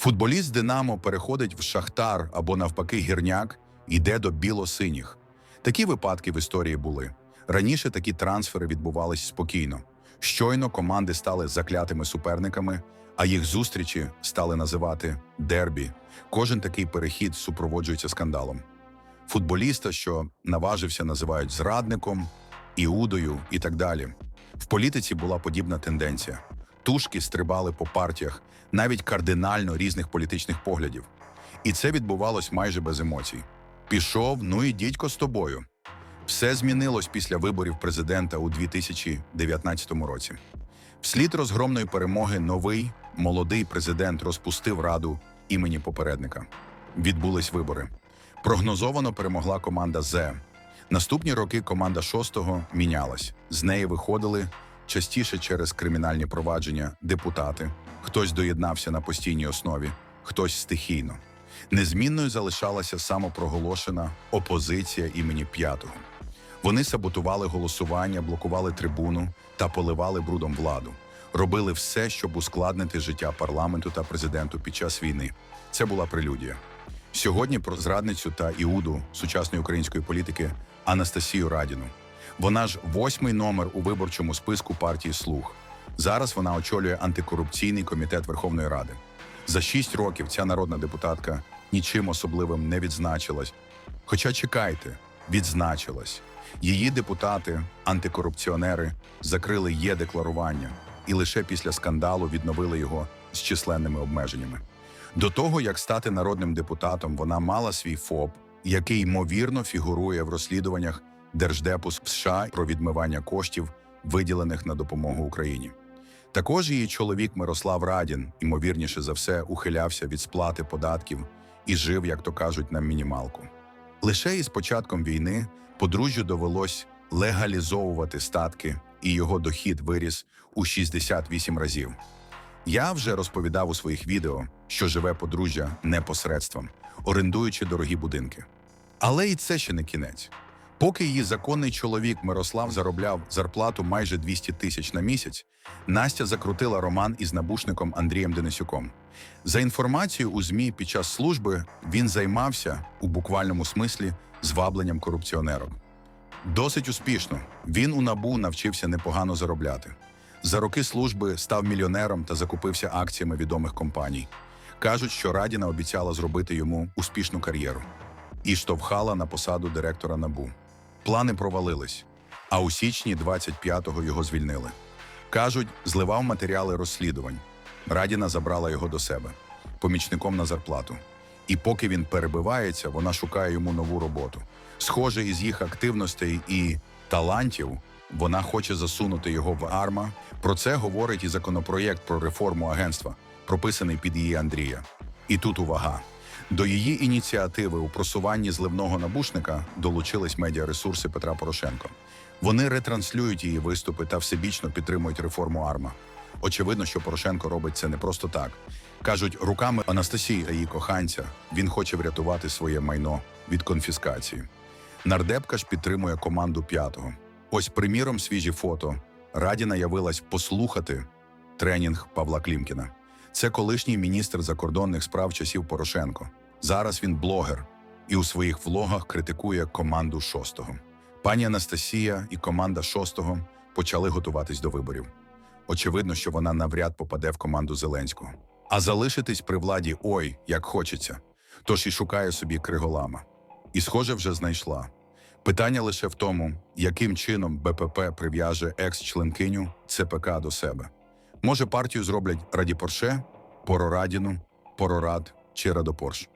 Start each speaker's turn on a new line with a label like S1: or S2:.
S1: Футболіст Динамо переходить в Шахтар або навпаки гірняк, йде до біло-синіх. Такі випадки в історії були. Раніше такі трансфери відбувались спокійно. Щойно команди стали заклятими суперниками, а їх зустрічі стали називати дербі. Кожен такий перехід супроводжується скандалом. Футболіста, що наважився, називають зрадником, іудою і так далі. В політиці була подібна тенденція. Тушки стрибали по партіях, навіть кардинально різних політичних поглядів. І це відбувалось майже без емоцій. Пішов, ну і дідько з тобою. Все змінилось після виборів президента у 2019 році. Вслід розгромної перемоги новий молодий президент розпустив раду імені попередника. Відбулись вибори. Прогнозовано перемогла команда З. Наступні роки команда шостого мінялась. З неї виходили частіше через кримінальні провадження депутати. Хтось доєднався на постійній основі, хтось стихійно. Незмінною залишалася самопроголошена опозиція імені п'ятого. Вони саботували голосування, блокували трибуну та поливали брудом владу. Робили все, щоб ускладнити життя парламенту та президенту під час війни. Це була прелюдія. Сьогодні про зрадницю та іуду сучасної української політики Анастасію Радіну. Вона ж восьмий номер у виборчому списку партії Слуг. Зараз вона очолює антикорупційний комітет Верховної Ради. За шість років ця народна депутатка нічим особливим не відзначилась. Хоча чекайте, відзначилась. Її депутати, антикорупціонери, закрили є декларування і лише після скандалу відновили його з численними обмеженнями. До того, як стати народним депутатом, вона мала свій ФОП, який ймовірно фігурує в розслідуваннях Держдепу з США про відмивання коштів, виділених на допомогу Україні. Також її чоловік Мирослав Радін, ймовірніше за все, ухилявся від сплати податків і жив, як то кажуть, на мінімалку. Лише із початком війни подружжю довелось легалізовувати статки, і його дохід виріс у 68 разів. Я вже розповідав у своїх відео, що живе подружжя непосредством, орендуючи дорогі будинки. Але і це ще не кінець. Поки її законний чоловік Мирослав заробляв зарплату майже 200 тисяч на місяць, Настя закрутила роман із набушником Андрієм Денисюком. За інформацією у ЗМІ під час служби він займався у буквальному смислі звабленням корупціонерок. Досить успішно. Він у набу навчився непогано заробляти. За роки служби став мільйонером та закупився акціями відомих компаній. Кажуть, що Радіна обіцяла зробити йому успішну кар'єру і штовхала на посаду директора НАБУ. Плани провалились, а у січні 25-го його звільнили. Кажуть, зливав матеріали розслідувань. Радіна забрала його до себе помічником на зарплату. І поки він перебивається, вона шукає йому нову роботу. Схоже, із їх активностей і талантів вона хоче засунути його в арма. Про це говорить і законопроєкт про реформу агентства, прописаний під її Андрія. І тут увага. До її ініціативи у просуванні зливного набушника долучились медіаресурси Петра Порошенко. Вони ретранслюють її виступи та всебічно підтримують реформу АРМА. Очевидно, що Порошенко робить це не просто так. Кажуть, руками Анастасії та її коханця він хоче врятувати своє майно від конфіскації. Нардепка ж підтримує команду п'ятого. Ось, приміром, свіжі фото. Радіна явилась послухати тренінг Павла Клімкіна. Це колишній міністр закордонних справ часів Порошенко. Зараз він блогер і у своїх влогах критикує команду шостого. Пані Анастасія і команда шостого почали готуватись до виборів. Очевидно, що вона навряд попаде в команду Зеленського. А залишитись при владі ой, як хочеться. Тож і шукає собі криголама. І, схоже, вже знайшла. Питання лише в тому, яким чином БПП прив'яже екс-членкиню ЦПК до себе. Може, партію зроблять Раді Порше, Порорадіну, Порорад чи Радопорш.